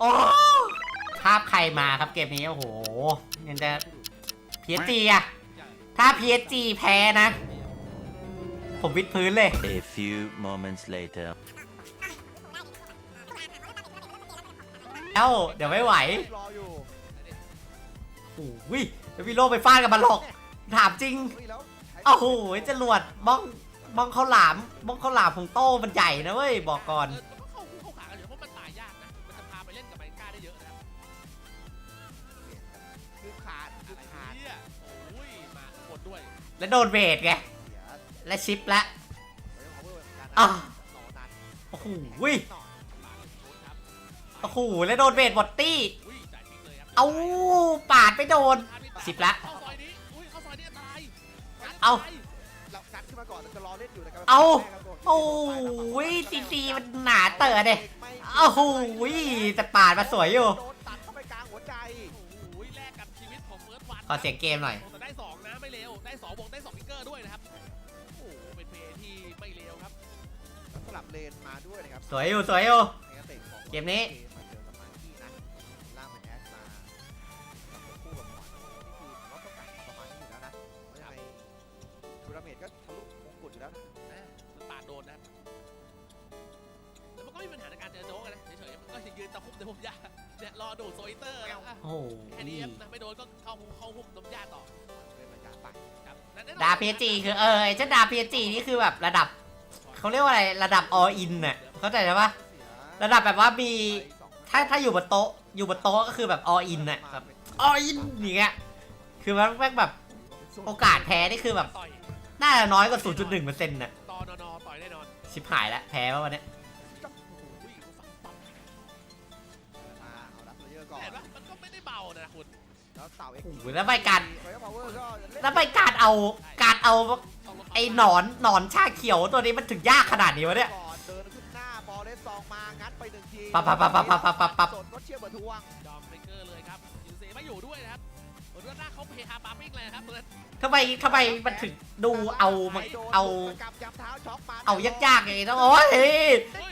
โอ้ภาพใครมาครับเกมนี้ โอ้โหยังจะ PSG อะถ้า PSG แพ้นะ ผมวิดพื้นเลย A few moments later. เอ้าเดี๋ยวไม่ไหวรออยู่โอ้ยเดี๋ยวพี่โลไปฟาดกับมันหรอก ถามจริงเฮ้ยแล้วใช้โอ้โหจรวดบ้องบ้องข้าวหลามบ้องข้าวหลามของโต้มันใหญ่นะเว้ย บอกก่อน แล้วโดนเวทไงเสียและชิปละเรื่อง power เหมือนกันนะอะรอนันโอ้โหหน่อยปาดโดนครับโอ้โหแล้วโดนเวทหมดตี้อุ้ยจ่ายพลิกเลยครับเอาปาดไปโดนสิบละเข้าซอยนี้อุ้ยเข้าซอยนี้อันตรายเอาเรางัดขึ้นมาก่อนแล้วจะรอเล่นอยู่นะครับเอาแม่ครับผมโอ้ยซีซีมันหนาเต๋อเด้โอ้โหแต่ปาดมาสวยอยู่โดนตัดเข้าไปกลางหัวใจโอ้ยแลกกับชีวิตของเฟิร์สวันขอเสียงเกมหน่อยแต่ ได้สองนะไม่เร็วได้สองบวกได้สองพิกเกอร์ด้วยนะครับโอ้โหเป็นเพลย์ที่ไม่เร็วครับแล้วสลับเลนมาด้วยนะครับสวยอยู่สวยอยู่ในนักเตะของเกมนี้ มาเจอกับมาที่นะล่างเป็นแอสมาคู่กับหมอนนี่คือเราต้องการประมาณนี้อยู่แล้วนะเพราะยังไงดูดาเมจก็ทะลุมงกุฎอยู่แล้วนะนะมันปาดโดนนะครับแล้วมันก็ไม่มีปัญหาในการเจอโจ๊กนะเฉยๆมันก็จะยืนตะคุบในพุ่มหญ้าเนี่ยรอดูดโซอิเตอร์แล้วอะโอ้โหแค่นี้ครับนะไม่โดนก็เข้าเข้าหุ้มต้มหญ้าต่อ ดาพีจีคือเออไอ้เจ้าดาพีจีนี่คือแบบระดับเขาเรียกว่าอะไรระดับ all in น่ะเข้าใจใช่ปะระดับแบบว่ามีถ้าถ้าอยู่บนโต๊ะอยู่บนโต๊ะก็คือแบบ all in น่ะแบบ all in อย่างเงี้ยคือมันแม่งแบบโอกาสแพ้นี่คือแบบน่าจะน้อยกว่า 0.1%น่ะตอนนอต่อยแน่นอนชิบหายแล้วแพ้แล้ววันนี้ยอุ้ยกูฝังปั๊มมาเอาดับเลเยอร์ก่อนเห็นปะมันก็ไม่ได้เบานะคุณ แล้วเต่าเอ็กโอ้โหแล้วไปการรอยัลพาวเวอร์ก็เนแล้วไปการเอาการเอาต้องลดไอ้หนอนหนอนชาเขียวตัวนี้มันถึงยากขนาดนี้วะเนี่ย ก่อนเดินขึ้นหน้าบอลเลสซองมางัดไปหนึ่งทีปั๊บปั๊บปั๊บปั๊บปั๊บปั๊บปั๊บ สดรถเชียร์เบอร์ทวงดอมเบเกอร์เลยครับยูเซไม่อยู่ด้วยนะครับบนด้านหน้าเขาเพย์ฮาปาปิ้งเลยนะครับตรงนั้นทำไมทำไมมันถึงดูเอามันเอากับจับเท้าช็อกมาเอายากๆอย่างนี้ต้องโอ้ย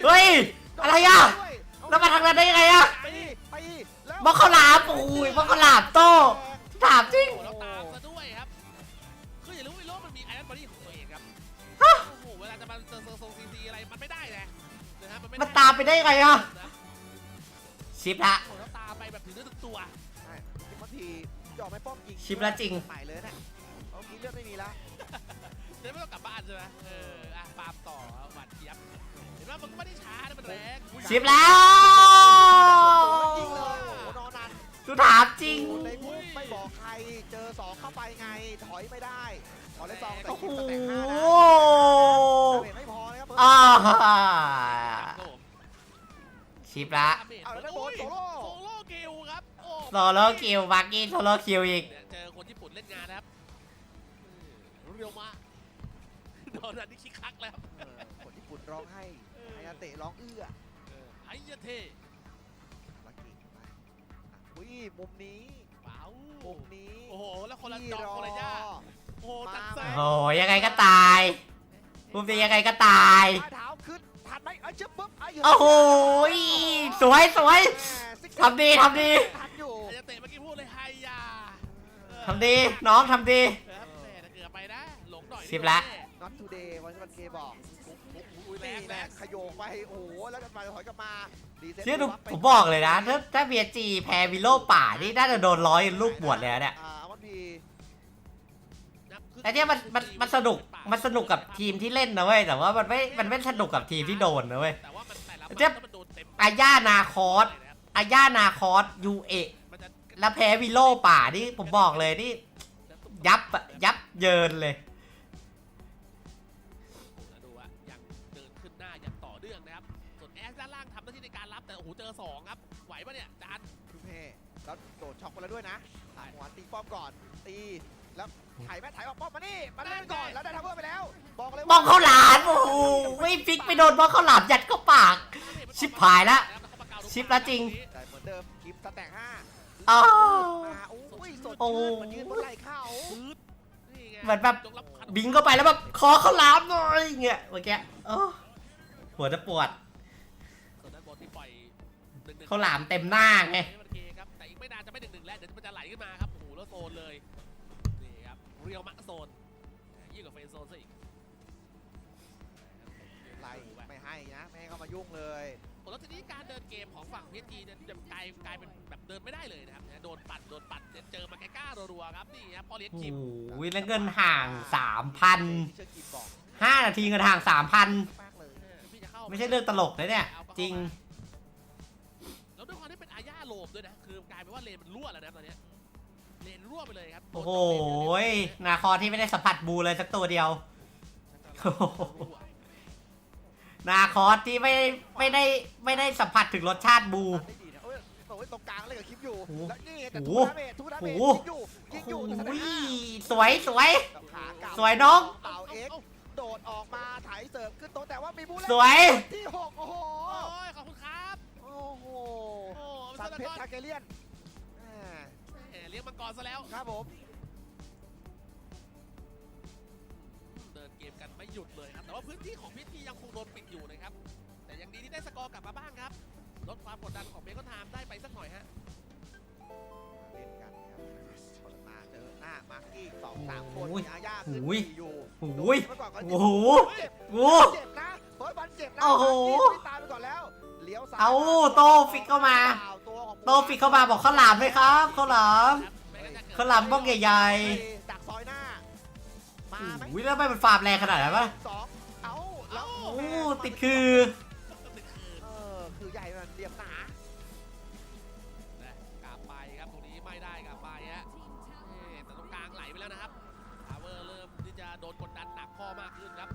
เฮ้ย อะไรอะ แล้วมาทางนั้นได้ยังไงอะไปไปแล้วบอกข้าวหลามโอ้ยบอกข้าวหลามโตถามจริง โอ้โหแล้วตามซะด้วยครับ คืออย่าลืมว่าโลกมันมีไอรอนบอดี้ของตัวเองครับฮะโอ้โห เวลาจะมาเจอทรงซีซีอะไร มันไม่ได้นะนะครับมันไม่มันตามไปได้ยังไงอะนะชิปละ โอ้โหแล้วตามไปแบบถึงเนื้อถึงตัว ใช่บางทียอมไม่ป้อมยิงชิปละจริง ใหม่เลยเนี่ยเอางี้เลือดไม่มีแล้วเดี๋ยวไม่ต้องกลับบ้านใช่ไหมเออ อะฟาร์มต่อหวานเจี๊ยบ เห็นว่ามันก็ไม่ได้ช้านะมันแรงชิปแล้วยิงเลยโอ้โหนอนนันดูถามจริง ในมุมไม่บอกใครเจอสองเข้าไปไงถอยไม่ได้บอลเลสซองแต่โอ้โหยิงสแต็กห้านะดาเมจไม่พอนะครับเพิ่มอ่าครับผมชิปละเอาแล้วได้โบนโซโล่โซโล่กิลครับโอ้โซโล่คิวบักกี้โซโล่คิวอีก เนี่ยเจอคนญี่ปุ่นเล่นงานนะครับเออเรียวมากโดนอันนี้คิกคักแล้วเออ คนญี่ปุ่นร้องให้ไฮยาเตะร้องเอื้อเออไอ้ยะเทลักกี้ไปอะอุ้ยมุมนี้เปล่ามุมนี้โอ้โห แล้วคนละที่ดอกรอคนละย่าโอ้โหตัดแซงโอ้ยยังไงก็ตายพูดไปยังไงก็ตาย ปลายเท้าขึ้นทันไหมเอ้ยชึบปุ๊บไอ้โอ้โหสวยสวยแหม่ซิกทำดีทำดี ทันอยู่ไอ้ยะเตะเมื่อกี้พูดเลยไฮยาเออทำดีน้องทำดีครับแม่แต่เกือบไปนะ หลงหน่อยสิบละ น็อตทูเดย์วันที่มันเคบอกอุ้ย แรนี่งแรแม่งขยโยกไปโอ้โหแล้วก็ไปถอยกลับมารีเซ็ตเชื่อดูปั๊บไปผมบอกเลยนะ ถ้าถ้าเบียจีแพ้วิโลป่านี่น่าจะโดนร้อยลูกบวชเลยนะเนี่ยอ่าวันพีแต่เนี่ยมันมันมันสนุกมันสนุกกับทีมที่เล่นนะเว้ยแต่ว่ามันไม่มันไม่สนุกกับทีมที่โดนนะเว้ยแต่ว่ามันแต่ละเจ็บมันโดนเต็มอาญานาคอสอาญานาคอสยูเอมันจะแล้วแพ้วิโลป่านี่ผมบอกเลยนี่ยับอะยับเยินเลย อ้โหเจอสองครับไหวปะเนี่ยจานคือเพ่แล้วโดดช็อกไปแล้วด้วยนะถ่ายหัวตีป้อมก่อนตีแล้วถ่ายแม่ถ่ายออกป้อมมานี่มาเล่นก่อนแล้วได้ทัพเวอร์ไปแล้ว บอกเลยมองเข้าวหลามโอ้โหไม่ฟิกไปโดนมองเข้าวหลามยัดเข้าปาก ชิบหายละชิบละจริงแต่เหมือนเดิมคลิปสแต็กห้าอ๋อมาโอ้ยสดโอ้ชื่นเหมันยืนบนไหล่เข้าปื๊ดนี่ไงเหมือนแบบจงรับขัดบิงเข้าไปแล้วแบบขอข้าวหลามหน่อยอย่างเงี้ยเมื่อกี้เออหัวจะปวด เขาวหลามเต็มหน้าไงโอเคครับแต่อีกไม่นานจะไม่หนึ่งหนึ่งแล้วเดี๋ยวมันจะไหลขึ้นมาครับโอ้โหแล้วโซนเลยนี่ครับเรียวมะโซนยิ่งกว่าเฟรนด์โซนซะอีกไล่ไม่ให้นะไม่ให้เข้ามายุ่งเลยโอ้แล้วทีนี้การเดินเกมของฝั่งพีจีเนี่ยจะกลายกลายเป็นแบบเดินไม่ได้เลยนะครับโดนปัดโดนปัดเนี่ยเจอมาแกก้ารัวๆครับนี่ครับพอเลี้ยงโอ้คิมโหแล้วเงินห่างสามพันที่เชื่อกิมบอกห้านาทีเงินห่างสามพันมากเลยเออพี่จะเข้าไม่ใช่เรื่องตลกเลยเนี่ยจริง มด้วยนะ คือกลายเป็นว่าเลนมันรั่วแล้วนะตอนเนี้ยเลนรั่วไปเลยครับโอ้โหนาคอที่ไม่ได้สัมผัสบูเลยสักตัวเดียว โอ้โห นาคอสที่ไม่ไม่ได้ไม่ได้สัมผัสถึงรสชาติบูตัดได้ดีนะเอ้ยโอ้ยตรงกลางเลยกับคลิปอยู่ โอ้โหแล้วนี่ไงกับโอ้ทูโหดาเมจทูดาเมจโอ้ยิงโห อยู่ยิงอโอ้ยู่โหแต่ทางด้านสวยสวยกับขากลับสวยน้อง เป่าเอ็กซ์โดดออกมาถ่ายเสิร์ฟขึ้นโต๊ะแต่ว่ามีผู้เล่นสวย ที่หกโอ้โห โอ้ยขอบคุณครับ โอ้โหโอ้ สัสันนเพเพชชรรทาเกเลียนแหมเลี้ยงมังกรซะแล้วครับผมเดินเกมกันไม่หยุดเลยครับ แต่ว่าพื้นที่ของพีทียังคงโดนปิดอยู่นะครับ แต่ยังดีที่ได้สกอร์กลับมาบ้างครับ ลดความกดดันของเบคอนไทม์ได้ไปสักหน่อยฮะ เล่นกันครับเปิดมาเจอหน้ามาร์กี้สองสามคนโอ้ยมีอาญาขึ้นโอ้ยสี่อยู่โอ้ย โดนไปก่อนก็โอ้โห เจ็บโอ้ เจ็บนะเฮ้ยบอลเจ็บนะโอ้โหมาร์กี้ตายไปก่อนแล้วเลี้ยวซ้ายเอาโตฟิกเข้ามาตัวของ โตฟิกเข้ามาบอกข้าวหลามเลยครับข้าวหลามไม่งั้นจะเกิดข้าวหลามบ้องใหญ่ดักซอยหน้าๆมาไหมอุ้ยแล้วไม่เป็นฟาร์มแรงขนาดนั้นปะสองเอาแล้วโอ้ติดคือเออคือใหญ่มันเรียบหนานะกลับไปครับตรงนี้ไม่ได้กลับไปฮะเอ๊ะแต่ตรงกลางไหลไปแล้วนะครับทาวเวอร์เริ่มที่จะโดนกดดันหนักข้อมากขึ้นครับ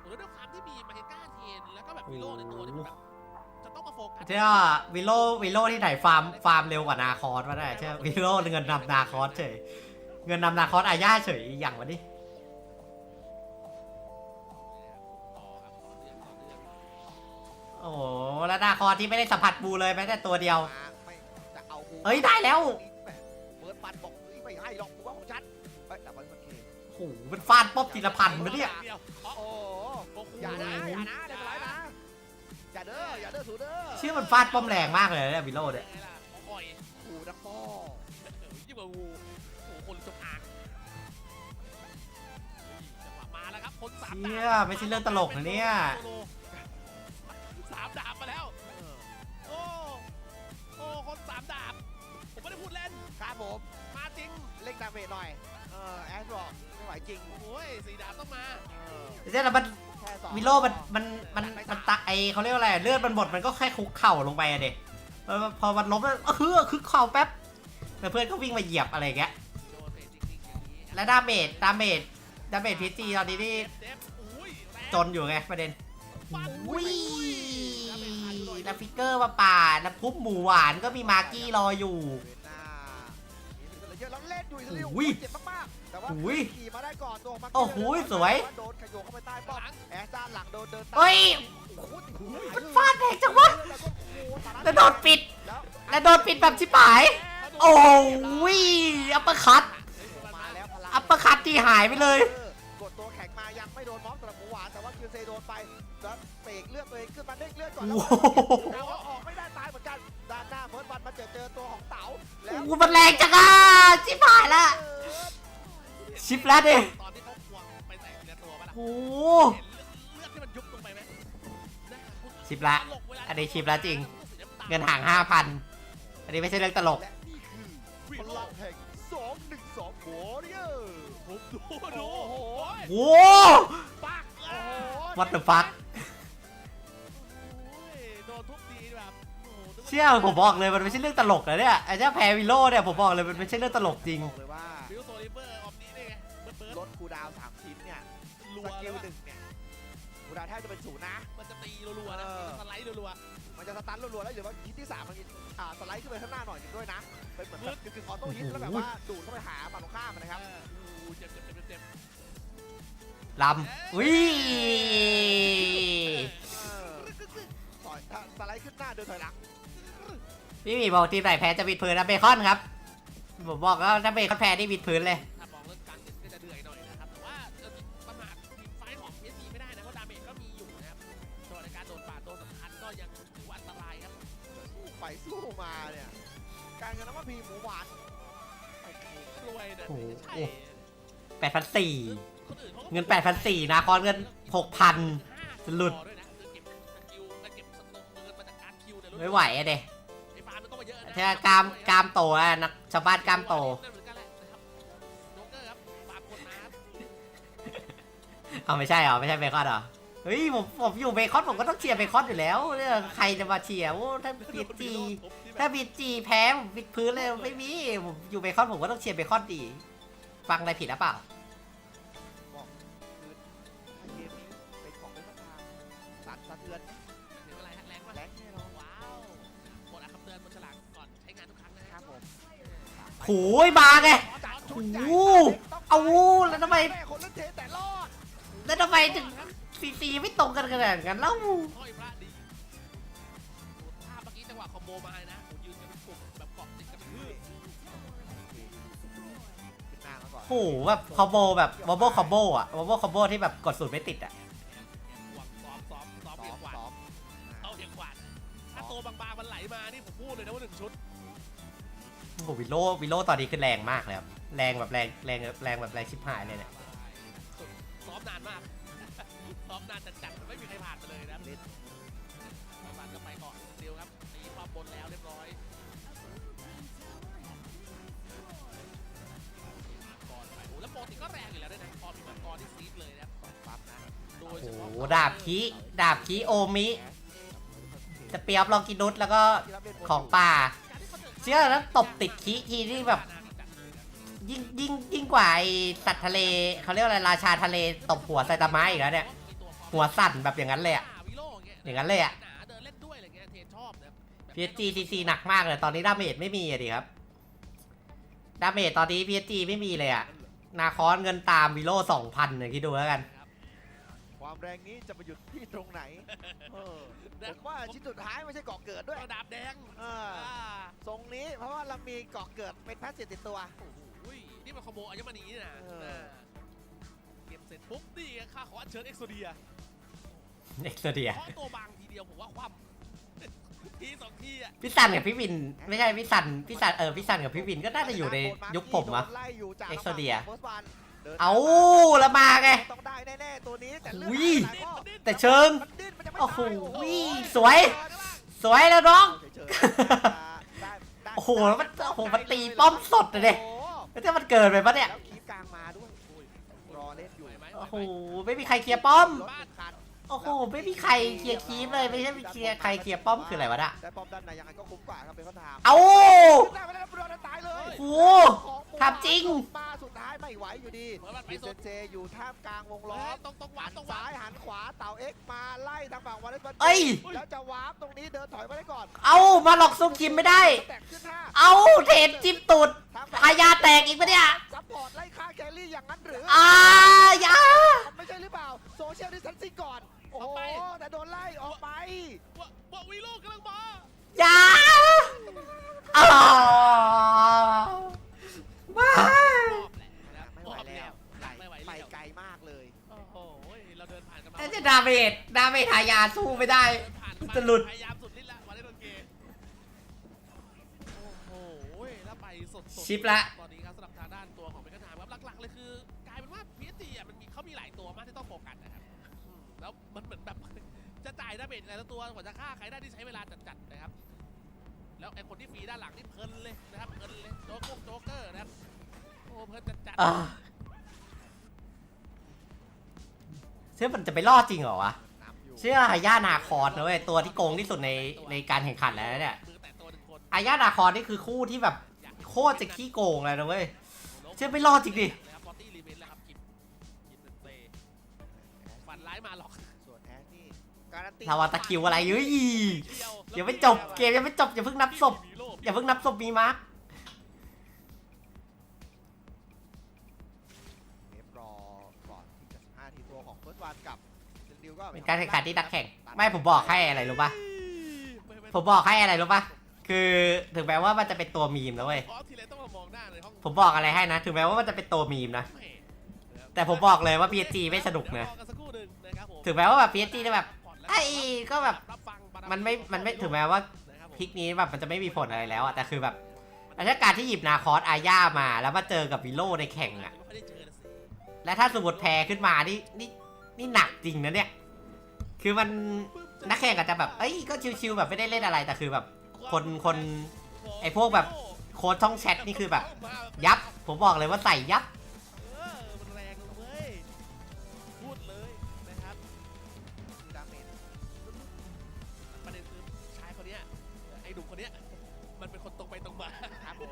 โอ้แล้วด้วยความที่มีมาเฮก้าเทนแล้วก็แบบวิโลในตัวที่แบบจะ ต้องมาโฟกัสเชื่อวิโลวิโลที่ไหนฟาร์มฟาร์มเร็วกว่านาคอสวะเนี่ยเชื่อวิโลเงินนำนาคอสเฉยเงินนำนาคอสอาญาเฉยอย่างวะนี่ต่อครับต่อเนื่องต่อเนื่องโอ้โหแล้วนาคอสที่ไม่ได้สัมผัสบูเลยแม้แต่ตัวเดียวมาไม่จะเอากูเอ้ยได้แล้วเปิดปันบอกเฮ้ยไม่ให้หรอกกูว่าของฉันเอ้ยแต่มันมันเคโอ้โหมันฟาดป๊อบจิรพันธ์มาเนี่ยเดียวอ๋อโอ้โหโอ้โหอย่านะอย่านะเดี๋ยวไรนะอย่า เด้ออย่าเด้อสูเด้อเชื่อมันฟาดป้อมแรงมากเลยเนี่ยวิโลเนี่ยไงล่ะอ่อยกูนักป้อยิ่งกว่างูโอ้โหคนจงอางจังหวะมาแล้วครับคนสามเชี่ดายบไม่ใช่เรื่องตลกนะเนี่ยสามดาบมาแล้วโอ้โอ้คนสามดาบผมไม่ได้พูดเล่นครับผมมาจริงเล่นดาเมจหน่อยเออแอสบอกไม่ไหวจริงโอ้ยสี่ดาบต้องมาเออใช่แล้วมันแค่สอง วิโลมันมันมันมันตะไอเขาเรียกว่าอะไรเลือดมันหมดมันก็แค่คุกเข่าลงไปอะเด็กพอมันล้มแล้วเออคือเข่าแป๊บแล้วเพื่อนก็วิ่งมาเหยียบอะไรอย่างเงี้ยโดนเตะจริงๆอย่างนี้และดาเมจดาเมจดาเมจพีจีตอนนี้นี่เจ็บอุ้ยแรงจนอยู่ไงประเด็นฟันอุ้ยดาเมจขาดอยู่หน่อยแล้วฟิกเกอร์มาป่าดแล้วปุ๊บหมูหวานก็มีมาร์กี้รออยู่เวนหน้ามีสิทธิ์เยอะแล้วเล่นอยู่ อิสราเอลอุ้ยเจ็บมากๆแต่ว่าอุ้ยขี่มาได้ก่อนตัวของมาร์โอ้โหสวยโดนขยโยกเข้าไปใต้ป้อมแอสด้านหลังโดนเดินตามเฮ้ยโอ้โหติดหูมันฟาดแรงจังวะแล้วก็โอ้โหสาระแล้วโดนปิดแล้วแล้วโดนปิดแบบชิบหาย โอ้ยอัปเปอร์คัตมาแล้วพลังอัปเปอร์คัตที่หายไปเลยออกดตัวแข็งมายังไม่โดนม็อบสำหรับหมูหวานแต่ว่าคิวเซโดนไปแล้วเปกเลือดตัวเองขึ้นมาเด้งเลือดก่อนแล้วโอ้โหแต่ว่าออกไม่ได้ตายเหมือนกันด้านหน้าเฟิร์สบันมาเจอเจอตัวของเต๋าแล้วโอ้มันแรงจังอะชิบหายละเออ ชิปแล้วดิตอนที่เขาควงไปใส่ทีละตัวป่ะล่ะโอ้เห็นเลือดที่มันยุบลงไปไหมหน้าคุณชิปละตลกเวลาอันนี้ชิปแล้วจริงสีำตาลเงินห่างห้าพันอันนี้ไม่ใช่เรื่องตลก และนี่คือพลังแห่ง212 Warrior ผมดูดู โอ้โห โอ้ปักโอ้โหวัตถุฟักโอ้ยโดนทุบทีแบบโอ้โหนึกว่าเชื่อผมบอกเลยมันไม่ใช่เรื่องตลกนะเนี่ยไอ้เจ้าแพรวิโลเนี่ยผมบอกเลยมันไม่ใช่เรื่องตลกจริง บอกเลยว่า ร์ดลดคูลดาวน์3ชิ้นเนี่ยรัสวกิแล้ลวหนึ่งเนี่ยคูลดาวน์แทบจะเป็นศูนย์นะ มันจะตีรัวๆนะเออ มันจะสไลด์รัวมันจะสตันรัวๆแล้วหรือว่าฮิตที่สามมันมีอ่าสไลด์ขึ้นไปข้างหน้าหน่อยหนึงด้วยนะ เป็นเหมือนแบบคือออโต้ฮิตแล้วแบบว่าดูดเข้าไปหาฝั่งตรงข้ามๆนะครับ เอออู้เจ็บเจ็บเจ็บเจ็บลำอุ้ยเออถอยถ้าสไลด์ขึ้นหน้าเดินถอยหลังพี่หมีบอกทีมไหนแพ้จะบิดพื้นนะเบคอนครับ ผมบอกแล้วถ้าเบคอนแพ้นี่บิดพื้นเลย โอ้โหแปดพันสี่เงินแปดพันสี่นาคอนเงินหกพันหลุดไม่ไหวอะเดไอ้ฟาร์มมันต้องมาเยอะนะถ้ากามกามโตอะนักชาวบ้านกามโตเอาไม่ใช่เหรอไม่ใช่เบคอนเหรอเฮ้ยผมผมอยู่เบคอนผมก็ต้องเชียร์เบคอนอยู่แล้วเนี่ยใครจะมาเชียร์โอ้ถ้าพีจี ถ้าพีจีแพ้ผมวิดพื้นเลยไม่มีผมอยู่เบคอนผมก็ต้องเชียร์เบคอนดี ฟังอะไรผิดหรือเปล่า บอกคือถ้าเกมนี้เป็นของเป็นประธานสั่นสะเทือนถึงอะไรฮะแรงมากแรงแน่นอนว้าวกดอะคำเตือนบนฉลากก่อนใช้งานทุกครั้งนะคครัรับบผมโหยมาไง จัดชุดใหญ่โอ้โหเอาแล้วทำไมแม่คนเล่นเทนแต่รอดแล้วทำไมถึงซีซีไม่ตรงกันขนาดนั้นเล่า ห้อยพระ วะคอมโบมาเลยนะผมยืนกันเป็นกลุ่มแบบเกาะติดกันเป็นพืชขึ้นหน้ามาก่อนโหแบบคอมโบแบบวอลโบคอมโบอะวอลโบคอมโบที่แบบกดสูตรไม่ติดอะหวังซ้อมซ้อมซ้อมซ้เพีอยงมกว่าซ้อมเอาเพียงกว่าถ้าตัวบางๆมันไหลมานี่ผมพูดเลยนะว่าหนึ่งชุดโอ้โหวิโลวิโลตอนนี้คือแรงมากเลยครับแรงแบบแรงแรงแรงแบบแรงชิบหายเลยเนี่ยซ้อมนานมากซ้อมนานจัดๆไม่มีใครผ่านไปเลยนะเล่นบัน โอ้แล้วโปรติก็แรงอยู่แล้วด้วยนะพอมีมังกรที่ซีดเลยนะครับปั๊บนะโดโอ้ยเฉโหพาะดาบคีดาบคีโอมิสเปียบลองกินุสแล้วก็ของป่าเชื่อแล้วตบติดคีทีนี่แบบ ยิ่งยิ่งยิ่งกว่าไอสัตว์ทะเลเขาเรียกว่าอะไรราชาทะเลตบหัวไซตามะอีกแล้วเนี่ย หัวสั่นแบบอย่างนั้นเลยอะวิโล่เอย่างนั้นเลยอะ หนาเดินเล่นด้วยอะไรเงี้ยเทนชอบนะ PSG CC หนักมากเลย ตอนนี้ดาเมจไม่มีอะดิครับ ดาเมจตอนนี้ PSG ไม่มีเลยอะ นาคอนเงินตามวิโลสองพันเนี่ยคิดดูแล้วกัน ความแรงนี้จะไปหยุดที่ตรงไหนเออผมว่าชิ้นสุดท้ายไม่ใช่เกาะเกิดด้วยกระดาบแดงเอออ่าทรงนี้เพราะว่าเรามีเกาะเกิดเป็นแพสซีฟติดตัว โอ้โหนี่มันคอมโบอัญมณีนี่นะเออเออเก็บเสร็จปุ๊บนี่ไงข้าขออัญเชิญเอ็กโซเดียเอ็กซ์เดีย เพราะตัวบางทีเดียวผมว่าคว่ำ ทีสองทีอะพี่สันกับพี่วิน ไม่ใช่พี่สันพี่สันเออพี่สันกับพี่วินก็น่าจะอยู่ในยุคผมอะ โดนไล่อยู่จาก Exodia โพสต์วันดินเอาแล้วมาไง ต้องได้แน่ๆตัวนี้แต่เลือดอุ้ยหายข้อแต่เชิง มันดิ้นมันจะไม่โอ้โหตายสวย สวยแล้วน้อง เฉยๆได้ได้โอ้โหแล้วมันโอ้โหมันตีป้อมสดเลยดิโอ้โหแล้วถ้ามันเกินไปปะเนี่ย แล้วคีบกลางมาด้วยรอเล่นอยู่ไหวไหมโอ้โหไหวไหมไม่มีใครเคลียร์ป้อมรถเป็นคัน โอ้โหไม่มีใครเคลียร์คีปเลยไม่ใช่มีเคลียร์ใครเคลียร์ป้อมคืออะไรวะน่ะได้ป้อมด้านในยังไงก็คุ้มกว่าครับเป็นข้อถามเอา ขึ้นได้ไม่ได้แล้วโดนตายเลยโอ้โหของทำจริง มาสุดท้าย ไม่ไหวอยู่ดีเหมือนมันไปพิเซสุดนเจอยู่ท่ามกลางวงเฮ้ล้อยมตรงตรงหวาหันนตรงหวาซ้าน ยหันขวาเต่าเอ็กซ์มาไล่ทางฝั่งวอลเลย์บอลเอ้ย แล้วจะวาร์ปตรงนี้เดินถอยมาได้ก่อนเอามาหลอกซุ่มคิมไม่ได้ แตกขึ้นห้าเอาเทรดจิ้มตูดทางฝั่งพายาแตกอีกปะเนี่ยซัพพอร์ตไล่ฆ่าแครี่อย่างนั้นหรืออ่ายามันไม่ใช่หรือเปล่าโซเชียลดิสทันซิ่งก่อน โอ้โหแต่โดนไล่ออกไป ว่าว่าวิโลกำลังมาอยาอ้าวไม่รอบ เดินผ่านกันมาถ้าจะดาเมจดาเมจหายาสู้ไม่ได้เดินผ่านมาจะหลุด พยายามสุดฤทธิ์ละวันนี้โดนเกมโอ้โหแล้วไปสดๆชิปละ ตอนนี้ครับสำหรับทางด้านตัวของเมกาไทม์ครับหลักๆเลยคือกลายเป็นว่า PSG อะมันมีเขามีหลายตัวมากที่ต้องโฟกัสนะครับอืมแล้วมันเหมือนแบบจะจ่ายดาเมจแต่ละตัวกว่าจะฆ่าใครได้ที่ใช้เวลาจัดๆนะครับ แล้วไอ้คนที่ฟรีด้านหลังนี่เพลินเลยนะครับเพลินเลยโจ๊กโจ๊กโจ๊กเกอร์นะครับโอ้เพลินจัดอ่า เชื่อมันจะไปรอดจริงเหรอวะนำอยู่เชื่อฮายานาคอนนะเว้ยตัวที่โกงที่สุดในในการแข่งขันแล้วเนี่ยมือแต่ตัวหนึ่งคนฮายานาคอนนี่คือคู่ที่แบบโคตรจะขี้โกงเลยนะเว้ย เชื่อไม่รอดจริงดินะครับบอตี้รีเวนแล้วครับกิมกิมหนึ่งเตะฝันร้ายมาหรอกส่วนแอสนี่การันตีทาวาตะคิวอะไรเฮ้ยเดียวยังไม่จบเกมยังไม่จบอย่าเพิ่งนับศพมีโล่อย่าเพิ่งนับศพมีมาร์ เซนดิวก็เป็นการแข่งขันที่นักแข่ง ไม่ผมบอกให้อะไรรู้ปะไม่ไม่ผมบอกให้อะไรรู้ปะคือถึงแม้ว่ามันจะเป็นตัวมีมนะเว้ยอ๋อทีไรต้องมามองหน้าในห้องผมบอกอะไรให้นะ ถึงแม้ว่ามันจะเป็นตัวมีมนะแหม่นะครับแต่ผมบอกเลยว่า PSG ไม่สนุกนะเดี๋ยวรอกันสักครู่หนึ่งนะครับผมถึงแม้ว่าแบบ PSG จะแบบไอ้ก็แบบรับฟังบารมันไม่มันไม่ถึงแม้ว่านะครับพิกนี้แบบมันจะไม่มีผลอะไรแล้วอะแต่คือแบบถ้าการที่หยิบนาคอสอาญามา แล้วมาเจอกับวิโลในแข่งอะไม่ได้เจอนะสิและถ้าสมมติแพ้ขึ้นมานี่นี่นี่หนักจริงนะเนี่ย คือมันนักแข่งอาจจะแบบ เอ้ย ก็ชิวๆแบบไม่ได้เล่นอะไร แต่คือแบบ คนคนไอ้พวกแบบโค้ดช่องแชทนี่คือแบบ ยับ ผมบอกเลยว่าใส่ยับเออมันแรงเลยเว้ย พูดเลยนะครับคือดาเมจประเด็นคือชายคนเนี้ยไอ้หนุ่มคนเนี้ย มันเป็นคนตรงไปตรงมาครับผม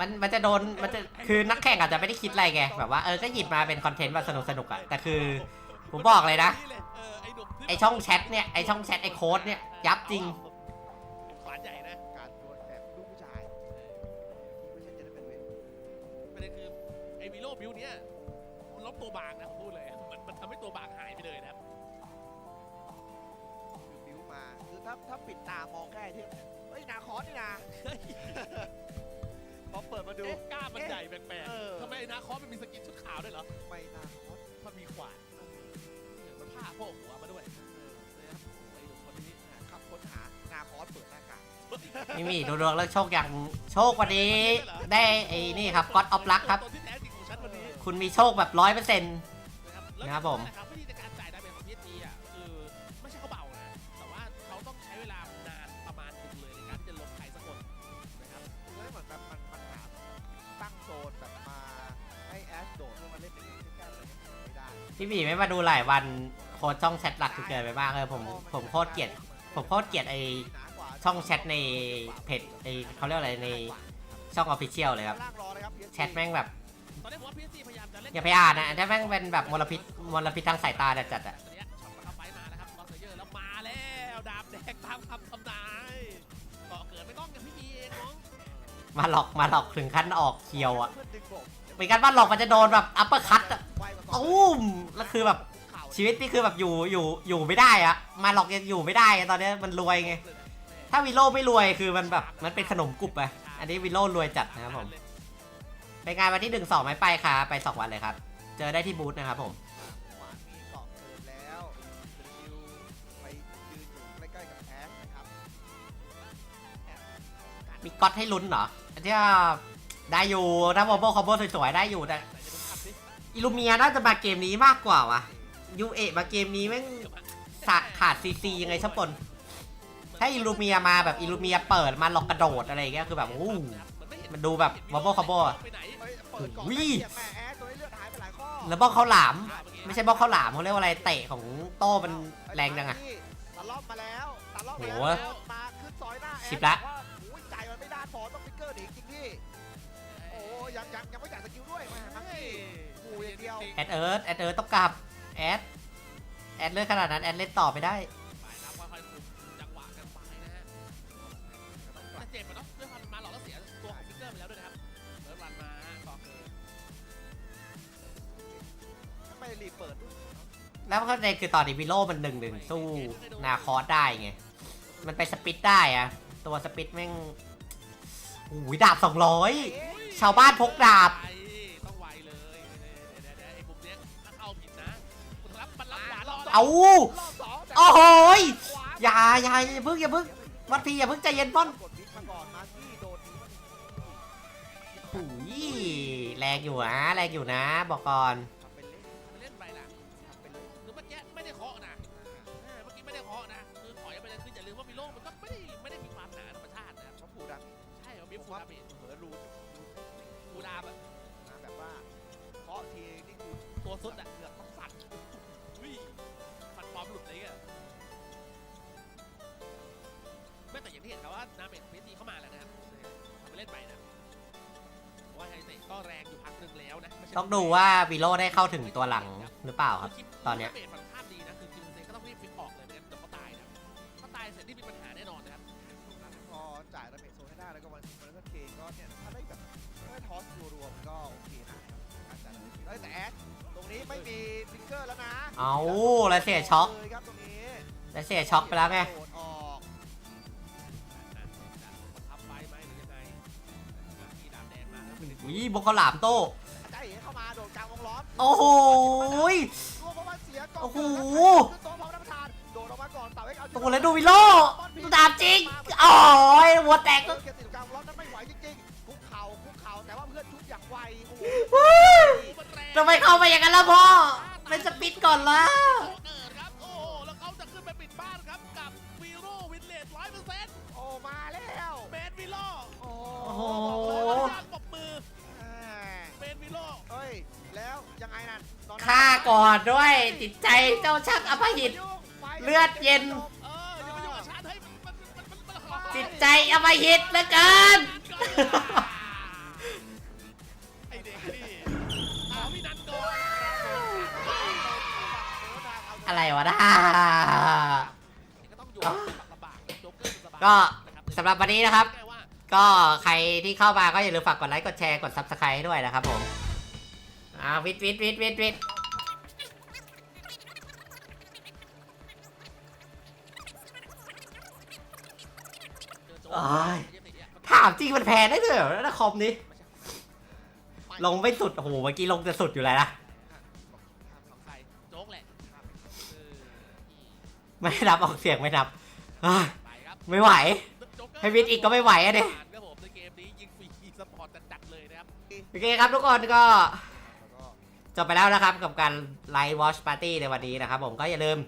มันมันจะโดน มันจะ คือนักแข่งอาจจะไม่ได้คิดอะไรไง แบบว่า เออ ก็หยิบมาเป็นคอนเทนต์แบบสนุกสนุกๆอะแต่คือ ผมบอกเลยนะเออไอ้หนุ่มที่ไอช่องแชทเนี่ย ไอช่องแชทไอโค้ดเนี่ย ยับจริง ขวานใหญ่นะการดวลแบบลูกผู้ชายที่ไม่ใช่จะได้เป็นเวทประเด็นคือไอ้วิโลบิวเนี้ยมันลบตัวบางนะผมพูดเลยมันมันทำให้ตัวบางหายไปเลยนะครับคือบิวมาคือถ้าถ้าปิดตามองแค่ที่เฮ้ยนาคอสนี่นะเฮ้ยพอเปิดมาดูเอ๊ะกล้ามมันใหญ่แปลกเออๆทำไมไอ้นาคอสมันมีสกินชุดขาวด้วยเหรอไม่นาคอาโพกหัวมาด้วยเออนะครับไอ้หนุ่มคนนี้ขับค้นหานาคอสเปิดหน้ากากนี่มีดูดวงแล้วโชคอย่างโชควันนี้ ได้ไอ้นี่ครับก็อดออฟลักครับ ตัวที่แท้จริงของฉันวันนี้คุณมีโชคแบบร้อยเปอร์เซ็นต์ นะครับครับผม นะครับวิธีการจ่ายดาเมจของ PSG อะคือไม่ใช่เขาเบานะแต่ว่าเขาต้องใช้เวลานานประมาณหนึงเลยในการที่จะลงใครสักคนนะครับคือเหมือนแบบมันมันหาตั้งโซนแบบมาให้แอสโดดเพื่อมาเล่นเป็นเกมแก้อะไรเงี้ยไม่ได้พี่บีไม่มาดูหลายวัน โค้ดช่องแชทหลักคือเกินไปมากเลยผมผมโคตรเกลียดผมโคตรเกลียดไอหนากว่าช่องแชทในเพจไอเขาเรียกอะไรในช่องออฟฟิเชียลเลยครับล่างรอเลยครับ PSG แชทแม่งแบบตอนนี้ผมว่า PSG พยายามจะเล่นอย่าไปอ่านนะถ้าแม่งเป็นแบบมลพิษมลพิษทางสายตาจัดๆอะตอนเนี้ยช็อตเข้าไปมาแล้วครับลอสเซเยอร์แล้วมาแล้วดาบแดงตามคำทำนายเกาะเกิดไม่ต้องกับพี่บีเองน้องมาหลอกมาหลอกถึงขั้นออกเคียวอะเพื่อนดึงผมเป็นการว่าหลอกมันจะโดนแบบอัปเปอร์คัตอะไวกว่าก่อนตุ้มแล้วคือแบบเข่า ชีวิตนี่คือแบบอยู่อยู่อยู่ไม่ได้อะมาหลอกยังอยู่ไม่ได้อะตอนเนี้ยมันรวยไงถ้าวิโลไม่รวยคือมันแบบมันเป็นขนมกรุบไปอันนี้วิโลรวยจัดนะครับผมเป็นงานวันที่หนึ่งสองไม่ไปค่ะไปสองวันเลยครับ เจอได้ที่บูธนะครับผมหวานมีเกาะเกิดแล้วดิวไปยืนอยู่ใกล้ๆกับแอสนะครับแอสกัดมีก๊อตให้ลุ้นเหรออันที่ว่าได้อยู่ถ้าโมโบคอมโบสวยๆได้อยู่แต่แต่จะดูภาพสิอิลูเมียน่าจะมาเกมนี้มากกว่าวะ ยูเอะมาเกมนี้แม่งสะขาดซีซียังไงชับปนถ้าอิลูเมียมาแบบอิลูเมียเปิดมาหลอกกระโดดอะไรอย่างเงี้ยคือแบบอู้มันดูแบบวอ b เบิลคอมโบอะไปไหนเฮ้ยเปิดก่อนอุ้ได้ยเสียบแม่แอสตัวนี้เลือดหายไปหลายข้อแล้วบ้องเขาหลามอะเมื่อกี้ไม่ใช่บ้องเขาหลามเขาเรียกว่าอะไรเตะของโต้มันแรงจังอะตะล่อมมาแล้วตะล่อมมาโหแล้วมาขึ้นซอยหน้าแอสสิบละบอกว่าโอ้ยใจมันไม่ด้านพอต้องฟิกเกอร์หนีจริงพี่โอ้ยังยังยังไม่จ่ายสกิลด้วยมาครับเฮ้ยกูอย่างเดียวแอดเอิร์ธแอดเอิร์ธต้องกลับ แอด แอดเลือดขนาดนั้น แอดเล่นต่อไม่ได้ฝ่ายรับค่อยๆคุมจังหวะกันไปนะฮะแต่เจ็บมันเนาะด้วยความมันมาหลอกแล้วเสียตัวของฟิกเกอร์ไปแล้วด้วยนะครับเดินวันมาฮะก่อเกิดไม่ได้รีบเปิดด้วยแล้วก็ในคือตอนนี้วิโลมันหนึ่งหนึ่งสู้นาคอสได้ไง มันไปสปิดได้อะตัวสปิดแม่งโอ้ยดาบสองร้อยชาวบ้านพกดาบ เอารอบสองแต่โอ้โหยขวาอย่าอย่าอย่าเพิ่งอย่าเพิ่งวัดพีอย่าเพิ่งใจเย็นป้อนกดพิษมาก่อนมาที่โดนนี้มันโอ้ยแรงอยู่นะแรงอยู่นะ บอกก่อนทำเป็นเล่นไปเล่นไปล่ะทำเป็นเล่นคือเมื่อกี้ไม่ได้เคาะนะเออเมื่อกี้ไม่ได้เคาะนะคือถอยไปเลยคืออย่าลืมว่ามิโลมันก็ไม่ได้ไม่ได้มีความหนาธรรมชาตินะครับเพราะผูดังใช่มันมีผมฟูว่าดาเมจเผลอรูนฟูดามอะนะแบบว่าเคาะทีนี่คือตัวสุดอะ ว่านาเมจของพีซีเข้ามาแล้วนะครับทำไปเล่นไปนะเพราะว่าไฮเตะก็แรงอยู่พักหนึ่งแล้วนะไม่ใช่ต้องดูว่าวิโลได้เข้าถึงตัวหลังหรือเปล่าครับตอนเนี้ยดาเมจฝั่งข้ามดีนะคือคิมเซนก็ต้องรีบฟิกออกเลยไม่งั้นเดี๋ยวเขาตายนะถ้าตายเสร็จนี่มีปัญหาแน่นอนนะครับพอจ่ายดาเมจโซนให้ได้แล้วก็วันวันก็เคก็เนี่ยถ้าได้แบบถ้าได้ทอสรวมๆก็โอเคนะการจ่ายดาเมจเอ้ยแต่แอดตรงนี้ไม่มีฟิกเกอร์แล้วนะเอาแล้วเสียช็อก เลยครับตรงนี้ แล้วเสียช็อกไปแล้วไง โดด มาแล้วเป็นวิบกเขาหลามโต้อาจารย์เอ๋เข้ามาโดดกลางวงล้อมโอ้โหยรวมเพราะว่าเสียก่อนโอ้โหขึ้นโต๊ะพร้อมรับประทานโดดออกมาก่อนเต่าฮ้ยเอาโอ้โหแล้วดูวิโลดูดาบจริงโอ้ยหัวแตก เออเกียรติกลางล็อกนั้นไม่ไหวจริงๆคุกเข่าคุกเข่าแต่ว่าเพื่อนชุบอย่างไวโอ้โหมันแรงทำไมเข้าไปอย่างนั้นล่ะพ่อไม่สปิดก่อนละโเกิดครับโอ้โหแล้วเขาจะขึ้นไปปิดบ้านครับกับวีโร่วินเลดร้อยเปอร์เซ็นต์โอ้มาแล้วเบนวิโร่โอ้โอ้โหโห บอกเลยว่า ยังไงนั่นนอนฆ่าก่อนด้วยจิตใจเจ้าชักอภหิต เลือดเย็น เอออย่ามายุ่งกับฉันให้ยมันมันมันมันมันมันจิตใจอภหิตเหลือเกิน ไอเด็กนี่เอาพี่นันก่อนอะไรวะน่าก็ต้องอยู่ลำบากโจ๊กเกอร์มันสบายก็นะครับสำหรับวันนี้นะครับแค่ว่าก็ใครที่เข้ามาก็อย่าลืมฝากกดไลค์ กดแชร์ กด subscribe ให้ด้วยนะครับผม อ่าวิทวิทวิทวิทวิทเจอโจ๊กโอ้ยถามจริงมันแพ้ได้ด้วยเหรอแล้วคอมนี้ ลงไม่สุด โอ้โห เมื่อกี้ลงจะสุดอยู่แล้วนะของใครโจ๊กแหละเออไม่นับออกเสียงไม่นับเฮ้ยไปครับไม่ไหวโจ๊กเกอร์ให้วิทย์อีกก็ไม่ไหวอะดิครับผมในเกมนี้ยิงฟรีสปอร์ตจัดๆเลยนะครับโอเคครับทุกคนก็แล้วก็ จบไปแล้วนะครับกับการไลฟ์วอชปาร์ตี้ในวันนี้นะครับผมก็อย่าลืม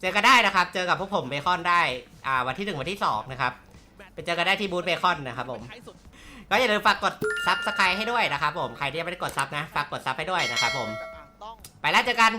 เจอกันได้นะครับ เจอกับพวกผมเบคอนได้อ่าวันที่ 1 วันที่ 2 นะครับไปเจอกันได้ที่บูธเบคอนนะครับผม ก็อย่าลืมฝากกดซับสไครต์ให้ด้วยนะครับผม ใครที่ยังไม่ได้กดซับนะ ฝากกดซับให้ด้วยนะครับผม ไปแล้วเจอกัน